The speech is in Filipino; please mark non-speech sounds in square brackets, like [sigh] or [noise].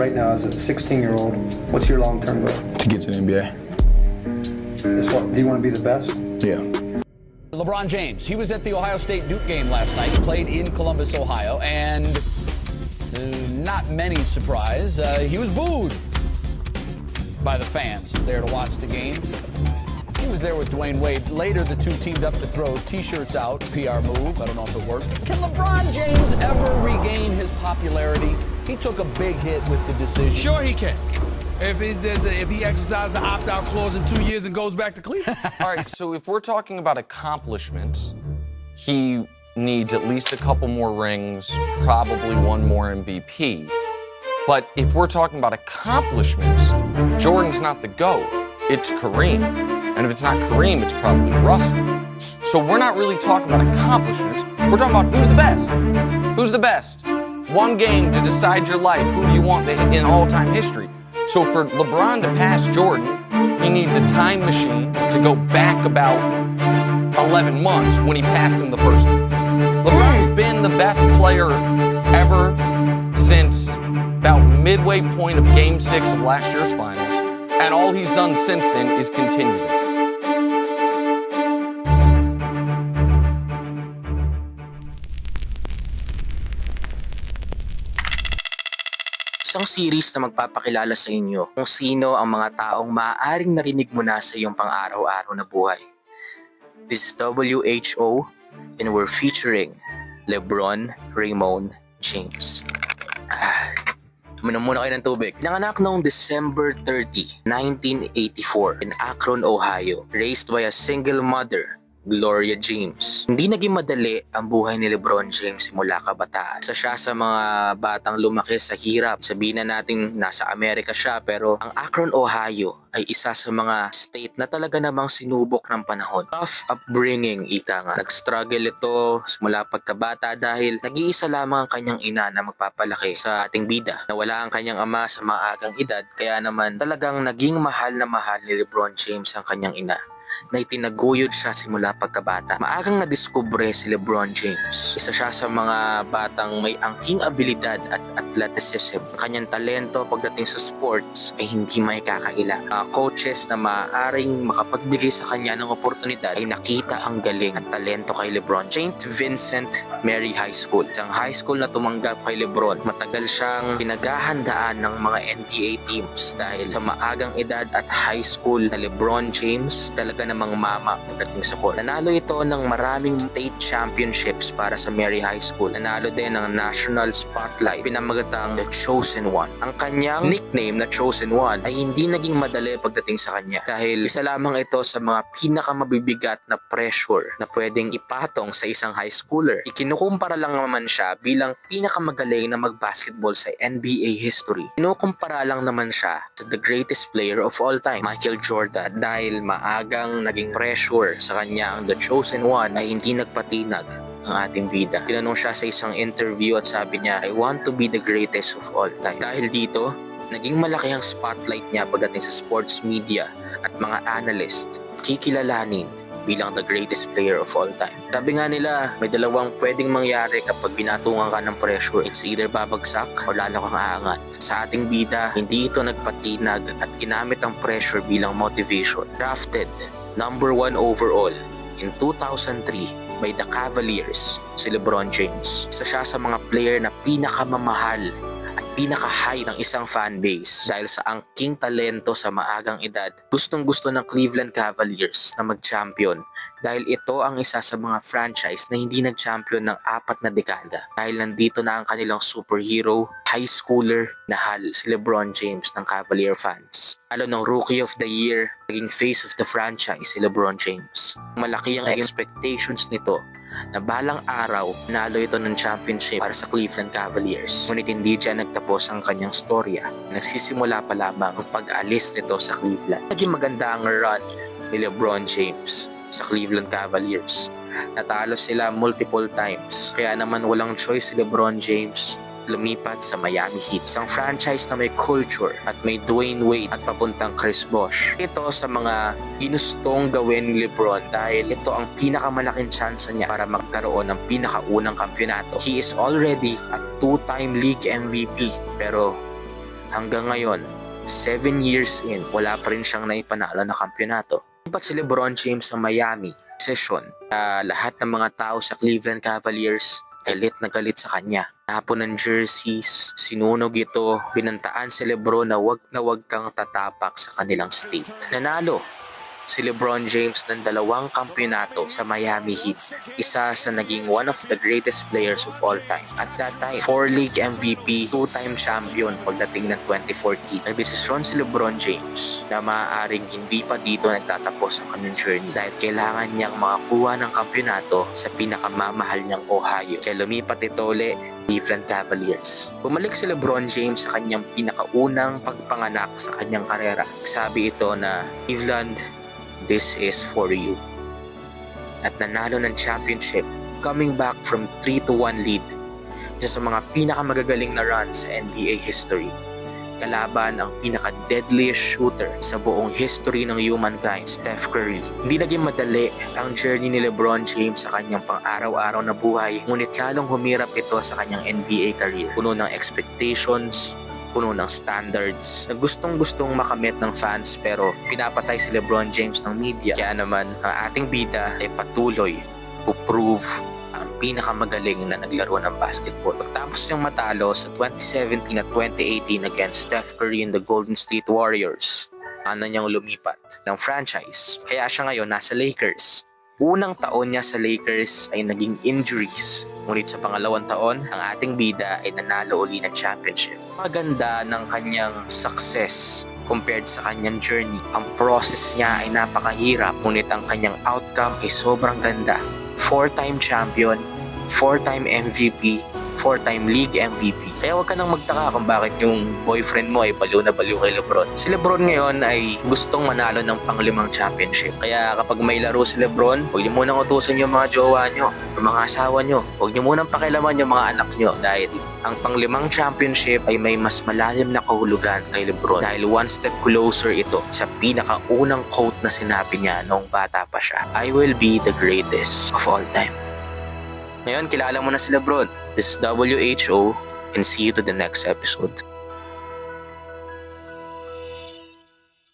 right now as a 16 year old, what's your long term goal? to get to the NBA. Is what, do you want to be the best? Yeah. LeBron James, he was at the Ohio State Duke game last night, played in Columbus, Ohio, and to not many surprise, uh, he was booed by the fans there to watch the game. He was there with Dwayne Wade. Later, the two teamed up to throw T-shirts out. PR move. I don't know if it worked. Can LeBron James ever regain his popularity? He took a big hit with the decision. Sure, he can. If he if he exercises the opt-out clause in two years and goes back to Cleveland. [laughs] All right, so if we're talking about accomplishments, he needs at least a couple more rings, probably one more MVP. But if we're talking about accomplishments, Jordan's not the GOAT, it's Kareem. And if it's not Kareem, it's probably Russell. So we're not really talking about accomplishments, we're talking about who's the best. Who's the best? One game to decide your life. Who do you want in all time history? So for LeBron to pass Jordan, he needs a time machine to go back about 11 months when he passed him the first time. LeBron's been the best player ever since about midway point of game six of last year's finals. And all he's done since then is continue Isang series na magpapakilala sa inyo kung sino ang mga taong maaaring narinig mo na sa iyong pang-araw-araw na buhay. This is WHO and we're featuring LeBron Raymond James. Ah, [sighs] Uminom muna kayo ng tubig. Nanganak noong December 30, 1984 in Akron, Ohio. Raised by a single mother, Gloria James. Hindi naging madali ang buhay ni Lebron James simula kabataan. Isa siya sa mga batang lumaki sa hirap. Sabihin na natin nasa Amerika siya pero ang Akron, Ohio ay isa sa mga state na talaga namang sinubok ng panahon. Tough upbringing, ika nga. Nag-struggle ito simula pagkabata dahil nag-iisa lamang ang kanyang ina na magpapalaki sa ating bida. Nawala ang kanyang ama sa maagang edad kaya naman talagang naging mahal na mahal ni Lebron James ang kanyang ina na itinaguyod siya simula pagkabata. Maagang nadiskubre si Lebron James. Isa siya sa mga batang may angking abilidad at athleticism. Ang kanyang talento pagdating sa sports ay hindi may kakaila. Mga coaches na maaaring makapagbigay sa kanya ng oportunidad ay nakita ang galing at talento kay Lebron. St. Vincent Mary High School. Isang high school na tumanggap kay Lebron. Matagal siyang pinaghahandaan ng mga NBA teams dahil sa maagang edad at high school na Lebron James talaga namang mama pagdating sa court. Nanalo ito ng maraming state championships para sa Mary High School. Nanalo din ng National Spotlight, pinamagatang The Chosen One. Ang kanyang nickname na Chosen One ay hindi naging madali pagdating sa kanya dahil isa lamang ito sa mga pinakamabibigat na pressure na pwedeng ipatong sa isang high schooler. Ikinukumpara lang naman siya bilang pinakamagaling na mag-basketball sa NBA history. Kinukumpara lang naman siya sa the greatest player of all time, Michael Jordan, dahil maagang naging pressure sa kanya ang The Chosen One ay hindi nagpatinag ang ating bida. Tinanong siya sa isang interview at sabi niya, I want to be the greatest of all time. Dahil dito, naging malaki ang spotlight niya pagdating sa sports media at mga analyst kikilalanin bilang the greatest player of all time. Sabi nga nila, may dalawang pwedeng mangyari kapag binatungan ka ng pressure. It's either babagsak o lalo kang aangat. Sa ating bida, hindi ito nagpatinag at ginamit ang pressure bilang motivation. Drafted number one overall in 2003 by the Cavaliers, si LeBron James. Isa siya sa mga player na pinakamamahal pinaka-high ng isang fanbase dahil sa angking talento sa maagang edad. Gustong gusto ng Cleveland Cavaliers na mag-champion dahil ito ang isa sa mga franchise na hindi nag-champion ng apat na dekada. Dahil nandito na ang kanilang superhero, high schooler na hal si LeBron James ng Cavalier fans. Lalo ng Rookie of the Year, naging face of the franchise si LeBron James. Malaki ang expectations nito na balang araw nalo ito ng championship para sa Cleveland Cavaliers. Ngunit hindi dyan nagtapos ang kanyang storya. Nagsisimula pa lamang ang pag-alis nito sa Cleveland. Naging maganda ang run ni LeBron James sa Cleveland Cavaliers. Natalo sila multiple times. Kaya naman walang choice si LeBron James lumipat sa Miami Heat. Isang franchise na may culture at may Dwayne Wade at papuntang Chris Bosh. Ito sa mga ginustong gawin ni Lebron dahil ito ang pinakamalaking chance niya para magkaroon ng pinakaunang kampyonato. He is already a two-time league MVP pero Hanggang ngayon, 7 years in, wala pa rin siyang naipanalo na kampyonato. Ba't si Lebron James sa Miami? Session. Ah, lahat ng mga tao sa Cleveland Cavaliers, galit na galit sa kanya. Napon ng jerseys, sinunog ito, binantaan si Lebron na wag na wag kang tatapak sa kanilang state. Nanalo si Lebron James ng dalawang kampyonato sa Miami Heat. Isa sa naging one of the greatest players of all time. At that time, four league MVP, two-time champion pagdating ng 2014. Nagdesisyon si Lebron James na maaaring hindi pa dito nagtatapos ang kanyang journey dahil kailangan niyang makakuha ng kampyonato sa pinakamamahal niyang Ohio. Kaya lumipat ito uli Cleveland Cavaliers. Bumalik si LeBron James sa kanyang pinakaunang pagpanganak sa kanyang karera. Sabi ito na, Cleveland, this is for you. At nanalo ng championship, coming back from 3 to 1 lead. Isa sa mga pinakamagagaling na run sa NBA history. Kalaban ang pinaka-deadliest shooter sa buong history ng humankind, Steph Curry. Hindi naging madali ang journey ni LeBron James sa kanyang pang-araw-araw na buhay, ngunit lalong humirap ito sa kanyang NBA career. Puno ng expectations, puno ng standards na gustong gustong makamit ng fans pero pinapatay si Lebron James ng media. Kaya naman ang ating bida ay patuloy to prove ang pinakamagaling na naglaro ng basketball. Pagtapos niyang matalo sa 2017 at 2018 against Steph Curry and the Golden State Warriors, ano niyang lumipat ng franchise. Kaya siya ngayon nasa Lakers. Unang taon niya sa Lakers ay naging injuries. Ngunit sa pangalawang taon, ang ating bida ay nanalo uli ng championship. Maganda ng kanyang success compared sa kanyang journey. Ang process niya ay napakahirap, ngunit ang kanyang outcome ay sobrang ganda. Four-time champion, four-time MVP, four-time league MVP. Kaya huwag ka nang magtaka kung bakit yung boyfriend mo ay baliw na baliw kay Lebron. Si Lebron ngayon ay gustong manalo ng panglimang championship. Kaya kapag may laro si Lebron, huwag niyo munang utusan yung mga jowa niyo, yung mga asawa niyo. Huwag niyo munang pakilaman yung mga anak niyo dahil ang panglimang championship ay may mas malalim na kahulugan kay Lebron dahil one step closer ito sa pinakaunang quote na sinabi niya noong bata pa siya. I will be the greatest of all time. Ngayon, kilala mo na si Lebron. This is WHO and see you to the next episode.